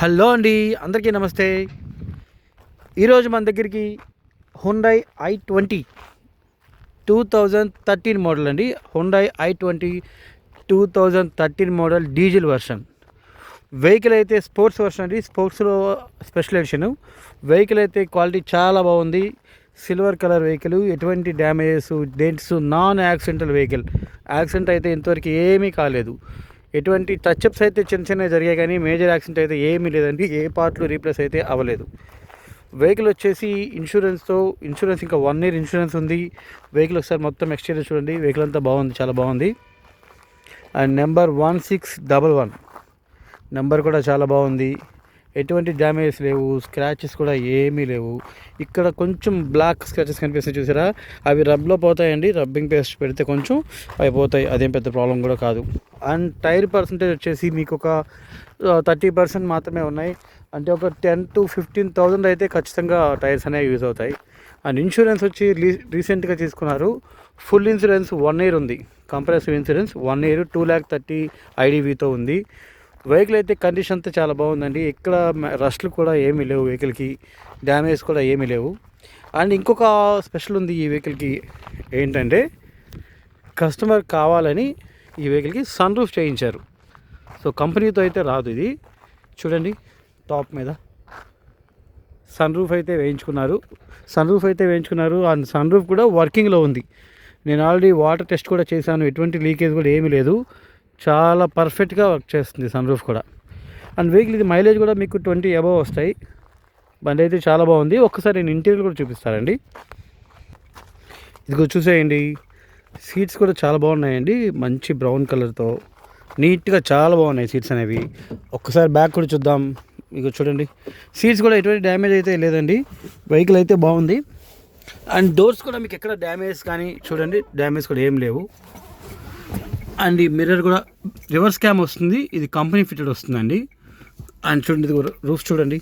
Hello అండి అందరికీ నమస్తే. ఈరోజు మన దగ్గరికి Hyundai I twenty two thousand thirteen model అండి. Hyundai I twenty two thousand thirteen model diesel version vehicle అయితే స్పోర్ట్స్ వర్షన్ అండి. స్పోర్ట్స్లో స్పెషల్ ఎడిషన్ వెహికల్ అయితే క్వాలిటీ చాలా బాగుంది. సిల్వర్ కలర్ వెహికల్ ఎటువంటి damages dents non accidental vehicle accident అయితే ఇంతవరకు ఏమీ కాలేదు. ఎటువంటి టచ్అప్స్ అయితే చిన్న చిన్నవి జరిగాయి కానీ మేజర్ యాక్సిడెంట్ అయితే ఏమీ లేదండి. ఏ పార్ట్లు రీప్లేస్ అయితే అవ్వలేదు. వెహికల్ వచ్చేసి ఇన్సూరెన్స్తో ఇన్సూరెన్స్ ఇంకా వన్ ఇయర్ ఇన్సూరెన్స్ ఉంది. వెహికల్ ఒకసారి మొత్తం ఎక్స్చేంజ్ చూడండి. వెహికల్ అంతా బాగుంది చాలా బాగుంది. And number one six double one number కూడా చాలా బాగుంది. ఎటువంటి డ్యామేజ్ లేవు స్క్రాచెస్ కూడా ఏమీ లేవు. ఇక్కడ కొంచెం బ్లాక్ స్క్రాచెస్ కనిపిస్తాయి చూసారా? అవి రబ్లో పోతాయండి. రబ్బింగ్ పేస్ట్ పెడితే కొంచెం అవి పోతాయి. అదేం పెద్ద ప్రాబ్లం కూడా కాదు. అండ్ టైర్ పర్సంటేజ్ వచ్చేసి మీకు ఒక థర్టీ పర్సెంట్ మాత్రమే ఉన్నాయి. అంటే ఒక టెన్ టు ఫిఫ్టీన్ థౌజండ్ అయితే ఖచ్చితంగా టైర్స్ అనేవి యూజ్ అవుతాయి. అండ్ ఇన్సూరెన్స్ వచ్చి రీసెంట్గా తీసుకున్నారు. ఫుల్ ఇన్సూరెన్స్ వన్ ఇయర్ ఉంది. Comprehensive insurance one year two lakh thirty ఐడివితో ఉంది. వెహికల్ అయితే కండిషన్ అంతా చాలా బాగుందండి. ఇక్కడ రస్ట్లు కూడా ఏమీ లేవు వెహికల్కి డ్యామేజ్ కూడా ఏమీ లేవు. అండ్ ఇంకొక స్పెషల్ ఉంది ఈ వెహికల్కి ఏంటంటే కస్టమర్ కావాలని ఈ వెహికల్కి సన్ రూఫ్ చేయించారు. సో కంపెనీతో అయితే రాదు ఇది. చూడండి టాప్ మీద. సన్ రూఫ్ అయితే వేయించుకున్నారు. సన్ రూఫ్ అయితే వేయించుకున్నారు. అండ్ సన్ రూఫ్ కూడా వర్కింగ్లో ఉంది. నేను ఆల్రెడీ వాటర్ టెస్ట్ కూడా చేశాను. ఎటువంటి లీకేజ్ కూడా ఏమీ లేదు. చాలా పర్ఫెక్ట్గా వర్క్ చేస్తుంది సన్ రూఫ్ కూడా. అండ్ వెహికల్ ఇది మైలేజ్ కూడా మీకు ట్వంటీ అబవ్ వస్తాయి. బండి అయితే చాలా బాగుంది. ఒక్కసారి నేను ఇంటీరియర్ కూడా చూపిస్తానండి. ఇదిగో చూసేయండి. సీట్స్ కూడా చాలా బాగున్నాయండి. మంచి బ్రౌన్ కలర్తో నీట్గా చాలా బాగున్నాయి సీట్స్ అనేవి. ఒక్కసారి బ్యాక్ కూడా చూద్దాం. మీకు చూడండి. సీట్స్ కూడా ఎటువంటి డ్యామేజ్ అయితే లేదండి. వెహికల్ అయితే బాగుంది. అండ్ డోర్స్ కూడా మీకు ఎక్కడ డ్యామేజ్ కానీ చూడండి. డ్యామేజ్ కూడా ఏం లేవు. అండ్ ఈ మిర్రర్ కూడా రివర్స్ క్యామ్ వస్తుంది. ఇది కంపెనీ ఫిటెడ్ వస్తుందండి. అండ్ చూడండి ఇది రూఫ్ చూడండి.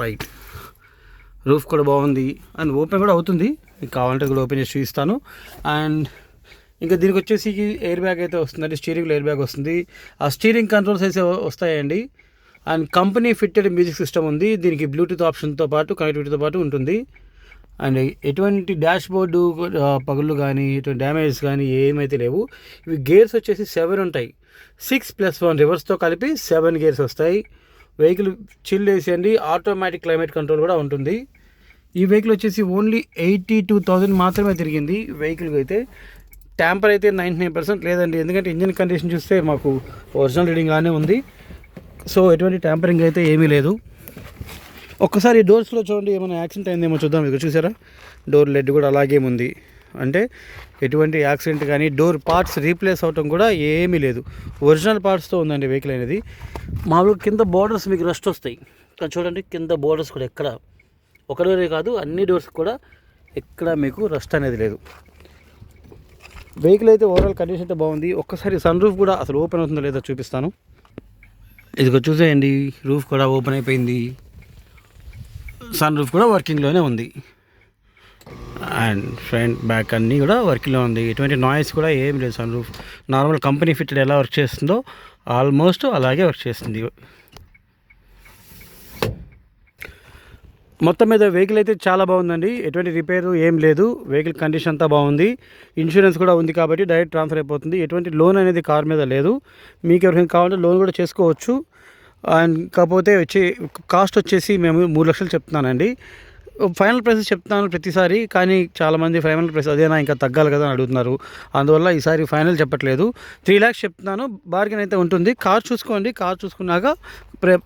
రైట్ రూఫ్ కూడా బాగుంది. అండ్ ఓపెన్ కూడా అవుతుంది. కావాలంటే కూడా ఓపెన్ చేసి చూపిస్తాను. అండ్ ఇంకా దీనికి వచ్చేసి ఎయిర్ బ్యాగ్ అయితే వస్తుందండి. స్టీరింగ్లో ఎయిర్ బ్యాగ్ వస్తుంది. ఆ స్టీరింగ్ కంట్రోల్స్ అయితే వస్తాయండి. And company fitted music system ఉంది. దీనికి బ్లూటూత్ ఆప్షన్తో పాటు కనెక్టివిటీతో పాటు ఉంటుంది. అండ్ ఎటువంటి డాష్ బోర్డు పగుళ్ళు కానీ ఎటువంటి డ్యామేజెస్ కానీ ఏమైతే లేవు. ఇవి గేర్స్ వచ్చేసి సెవెన్ ఉంటాయి. సిక్స్ ప్లస్ వన్ రివర్స్తో కలిపి సెవెన్ గేర్స్ వస్తాయి. వెహికల్ చిల్ వేసేయండి ఆటోమేటిక్ క్లైమేట్ కంట్రోల్ కూడా ఉంటుంది. ఈ వెహికల్ వచ్చేసి ఓన్లీ ఎయిటీ టూ థౌజండ్ మాత్రమే తిరిగింది. వెహికల్కి అయితే ట్యాంపర్ అయితే నైంటీ నైన్ పర్సెంట్ లేదండి. ఎందుకంటే ఇంజిన్ కండిషన్ చూస్తే మాకు ఒరిజినల్ రీడింగ్ గానే ఉంది. సో ఎటువంటి ట్యాంపరింగ్ అయితే ఏమీ లేదు. ఒక్కసారి డోర్స్లో చూడండి ఏమైనా యాక్సిడెంట్ అయిందేమో చూద్దాం. ఇక్కడ చూసారా? డోర్ లెడ్ కూడా అలాగే ఉంది. అంటే ఎటువంటి యాక్సిడెంట్ కానీ డోర్ పార్ట్స్ రీప్లేస్ అవటం కూడా ఏమీ లేదు. ఒరిజినల్ పార్ట్స్తో ఉందండి వెహికల్ అనేది. మామూలుగా కింద బోర్డర్స్ మీకు రెస్ట్ వస్తాయి. కానీ చూడండి కింద బోర్డర్స్ కూడా ఎక్కడ? ఒక డోరే కాదు అన్ని డోర్స్ కూడా ఎక్కడ మీకు రెస్ట్ అనేది లేదు. వెహికల్ అయితే ఓవరాల్ కండిషన్ అయితే బాగుంది. ఒక్కసారి సన్ రూఫ్ కూడా అసలు ఓపెన్ అవుతుందో లేదో చూపిస్తాను. ఇదిగో చూసేయండి రూఫ్ కూడా ఓపెన్ అయిపోయింది. సన్ రూఫ్ కూడా వర్కింగ్లోనే ఉంది. అండ్ ఫ్రంట్ బ్యాక్ అన్నీ కూడా వర్కింగ్లో ఉంది. ఎటువంటి నాయిస్ కూడా ఏం లేదు sun roof. Normal company fitted ఎలా వర్క్ చేస్తుందో ఆల్మోస్ట్ అలాగే వర్క్ చేస్తుంది. మొత్తం మీద వెహికల్ అయితే చాలా బాగుందండి. ఎటువంటి రిపేరు ఏం లేదు. వెహికల్ కండిషన్ అంతా బాగుంది. ఇన్సూరెన్స్ కూడా ఉంది కాబట్టి డైరెక్ట్ ట్రాన్స్ఫర్ అయిపోతుంది. ఎటువంటి లోన్ అనేది కార్ మీద లేదు. మీకు ఎవరికైనా కావాలంటే లోన్ కూడా చేసుకోవచ్చు. అండ్ కాకపోతే వచ్చి కాస్ట్ వచ్చేసి మేము మూడు లక్షలు చెప్తున్నానండి. ఫైనల్ ప్రైస్ చెప్తాను ప్రతిసారి కానీ చాలామంది ఫైనల్ ప్రైస్ అదేనా ఇంకా తగ్గాలి కదా అని అడుగుతున్నారు. అందువల్ల ఈసారి ఫైనల్ చెప్పట్లేదు. త్రీ ల్యాక్స్ చెప్తున్నాను బార్గెన్ అయితే ఉంటుంది. కార్ చూసుకోండి కార్ చూసుకున్నాక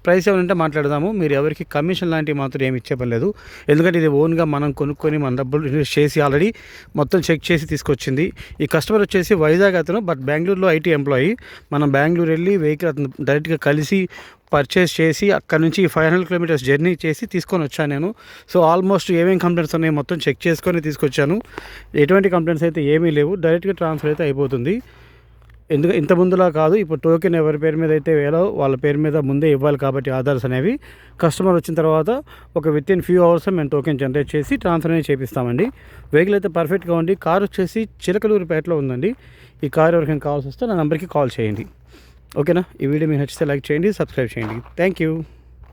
ప్రైస్ ఏమంటే మాట్లాడదాము. మీరు ఎవరికి కమిషన్ లాంటివి మాత్రం ఏమి ఇచ్చే పని లేదు ఎందుకంటే ఇది ఓన్గా మనం కొనుక్కొని మన డబ్బులు ఇన్వెస్ట్ చేసి ఆల్రెడీ మొత్తం చెక్ చేసి తీసుకొచ్చింది. ఈ కస్టమర్ వచ్చేసి వైజాగ్ అతను బట్ బెంగళూరులో ఐటీ ఎంప్లాయీ. మనం బెంగళూరు వెళ్ళి వెహికల్ అతను డైరెక్ట్గా కలిసి పర్చేస్ చేసి అక్కడ నుంచి ఫైవ్ హండ్రెడ్ కిలోమీటర్స్ జర్నీ చేసి తీసుకొని వచ్చాను నేను. సో ఆల్మోస్ట్ ఏమేమి కంప్లైంట్స్ ఉన్నాయి మొత్తం చెక్ చేసుకొని తీసుకొచ్చాను. ఎటువంటి కంప్లైంట్స్ అయితే ఏమీ లేవు. డైరెక్ట్గా ట్రాన్స్ఫర్ అయితే అయిపోతుంది. ఎందుకు ఇంత ముందులా కాదు. ఇప్పుడు టోకెన్ ఎవరి పేరు మీద అయితే వేలో వాళ్ళ పేరు మీద ముందే ఇవ్వాలి కాబట్టి ఆధార్స్ అనేవి. కస్టమర్ వచ్చిన తర్వాత ఒక విత్ ఇన్ ఫ్యూ అవర్స్ మేము టోకెన్ జనరేట్ చేసి ట్రాన్స్ఫర్ అనేది చేపిస్తామండి. వెహికల్ అయితే పర్ఫెక్ట్గా ఉంది. కార్ వచ్చేసి చిలకలూరుపేటలో ఉందండి. ఈ కార్ ఎవరికైనా కావాల్సి వస్తే నా నెంబర్కి కాల్ చేయండి. ఓకేనా? ఈ వీడియో మీకు నచ్చితే లైక్ చేయండి సబ్స్క్రైబ్ చేయండి. Thank you